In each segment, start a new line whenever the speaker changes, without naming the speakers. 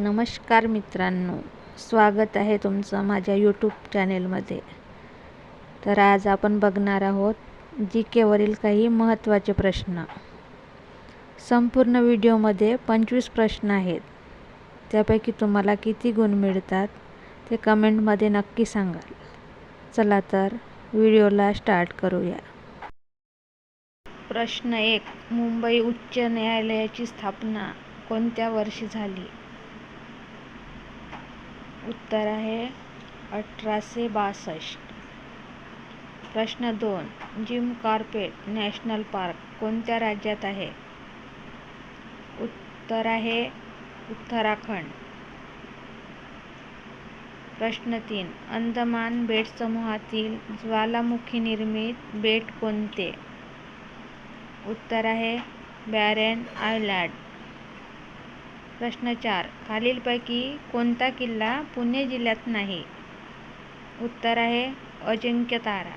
नमस्कार मित्रांनो स्वागत आहे तुमचं माझ्या यूट्यूब चॅनेलमध्ये तर आज आपण बघणार आहोत जी केवरील काही महत्त्वाचे प्रश्न. संपूर्ण व्हिडिओमध्ये पंचवीस प्रश्न आहेत. त्यापैकी तुम्हाला किती गुण मिळतात ते कमेंटमध्ये नक्की सांगाल. चला तर व्हिडिओला स्टार्ट करूया. प्रश्न एक मुंबई उच्च न्यायालयाची स्थापना कोणत्या वर्षी झाली? उत्तर आहे अठराशे बासष्ट. प्रश्न दोन. जिम कार्पेट नॅशनल पार्क कोणत्या राज्यात आहे? उत्तर आहे उत्तराखंड. प्रश्न तीन. अंदमान बेट समूहातील ज्वालामुखी निर्मित बेट कोणते? उत्तर आहे बॅरेन आयलँड. प्रश्न चार. खालीलपैकी कोणता किल्ला पुणे जिल्ह्यात नाही? उत्तर आहे अजिंक्यतारा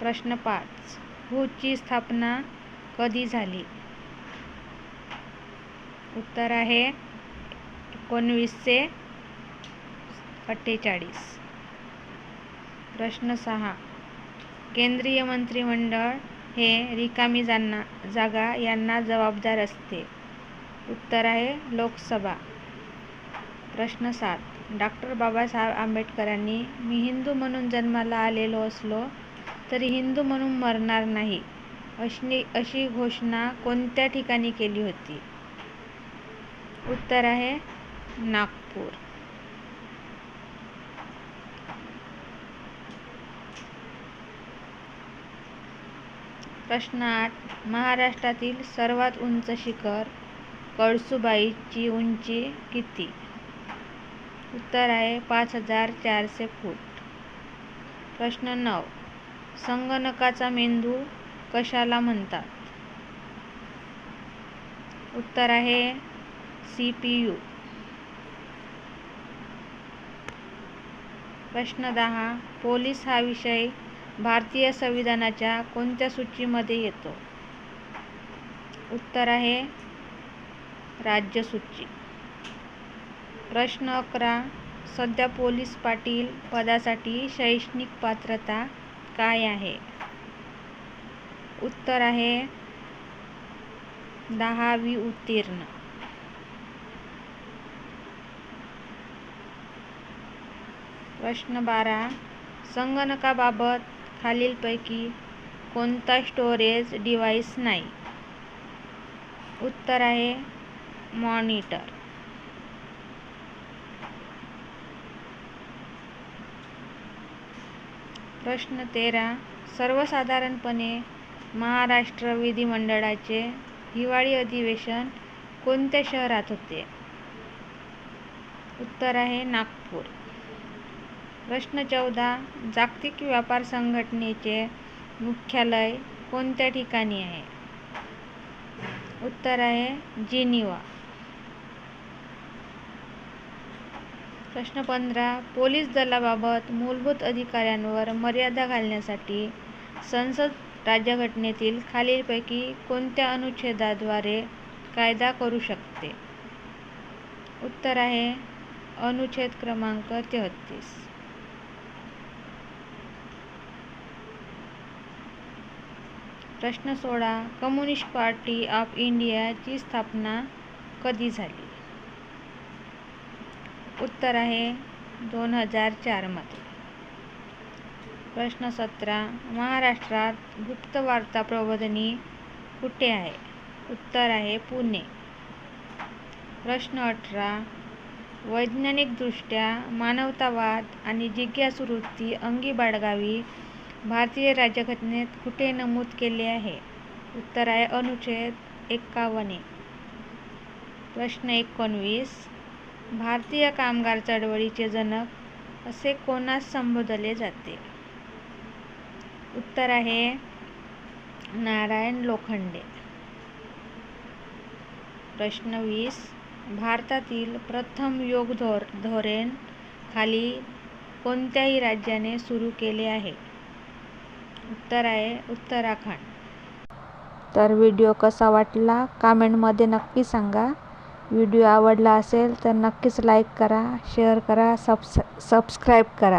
प्रश्न पाच. हुची स्थापना कधी झाली? उत्तर आहे एकोणवीसशे अठ्ठेचाळीस. प्रश्न सहा. केंद्रीय मंत्रिमंडळ हे रिकामी जाना जागा यांना जबाबदार असते. उत्तर आहे लोकसभा. प्रश्न सात. डॉक्टर बाबासाहेब आंबेडकरांनी मी हिंदू म्हणून जन्माला आलेलो असलो तरी हिंदू म्हणून मरणार नाही अशी अशी घोषणा कोणत्या ठिकाणी केली होती? उत्तर आहे नागपूर. प्रश्न आठ महाराष्ट्रातील सर्वात उंच शिखर कळसुबाईची उंची किती? उत्तर आहे पाच हजार चारशे फूट. प्रश्न नऊ. संगणकाचा मेंदू कशाला म्हणतात? उत्तर आहे सी पी यू. प्रश्न दहा. पोलीस हा विषय भारतीय संविधानाच्या कोणत्या सूचीमध्ये येतो? उत्तर आहे राज्यसूची. प्रश्न अकरा. सध्या पोलीस पाटील पदासाठी शैक्षणिक पात्रता काय आहे? उत्तर आहे दहावी उत्तीर्ण. प्रश्न बारा. संगणकाबाबत खालीलपैकी कोणता स्टोरेज डिव्हाइस नाही. उत्तर आहे मॉनिटर प्रश्न तेरा. सर्वसाधारणपणे महाराष्ट्र विधिमंडळाचे हिवाळी अधिवेशन कोणत्या शहरात होते? उत्तर आहे नागपूर. प्रश्न चौदा जागतिक व्यापार संघटनेचे मुख्यालय कोणत्या ठिकाणी आहे? उत्तर आहे जिनिवा. प्रश्न पंधरा पोलीस दलाबाबत मूलभूत अधिकाऱ्यांवर मर्यादा घालण्यासाठी संसद राज्यघटनेतील खालीलपैकी कोणत्या अनुच्छेदाद्वारे कायदा करू शकते? उत्तर आहे अनुच्छेद क्रमांक तेहतीस. प्रश्न सोळा कम्युनिस्ट पार्टी ऑफ इंडियाची स्थापना कधी झाली? उत्तर आहे दोन हजार चारमध्ये प्रश्न सतरा. महाराष्ट्रात गुप्त वार्ता प्रबोधनी कुठे आहे? उत्तर आहे पुणे. प्रश्न अठरा. वैज्ञानिकदृष्ट्या मानवतावाद आणि जिज्ञासूवृत्ती अंगी बाळगावी भारतीय राज्यघटनेत कुठे नमूद केले आहे? उत्तर आहे अनुच्छेद एक्कावन्न. प्रश्न एकोणवीस. भारतीय कामगार चळवळीचे जनक असे कोणास संबोधले जाते? उत्तर आहे नारायण लोखंडे. प्रश्न वीस. भारतातील प्रथम योग धोर धोरण खाली कोणत्याही राज्याने सुरू केले आहे? उत्तर आहे उत्तराखंड. तर व्हिडिओ कसा वाटला कामेंटमध्ये नक्की सांगा. व्हिडिओ आवडला असेल तर नक्कीच लाईक करा शेअर करा सबस सबस्क्राईब करा.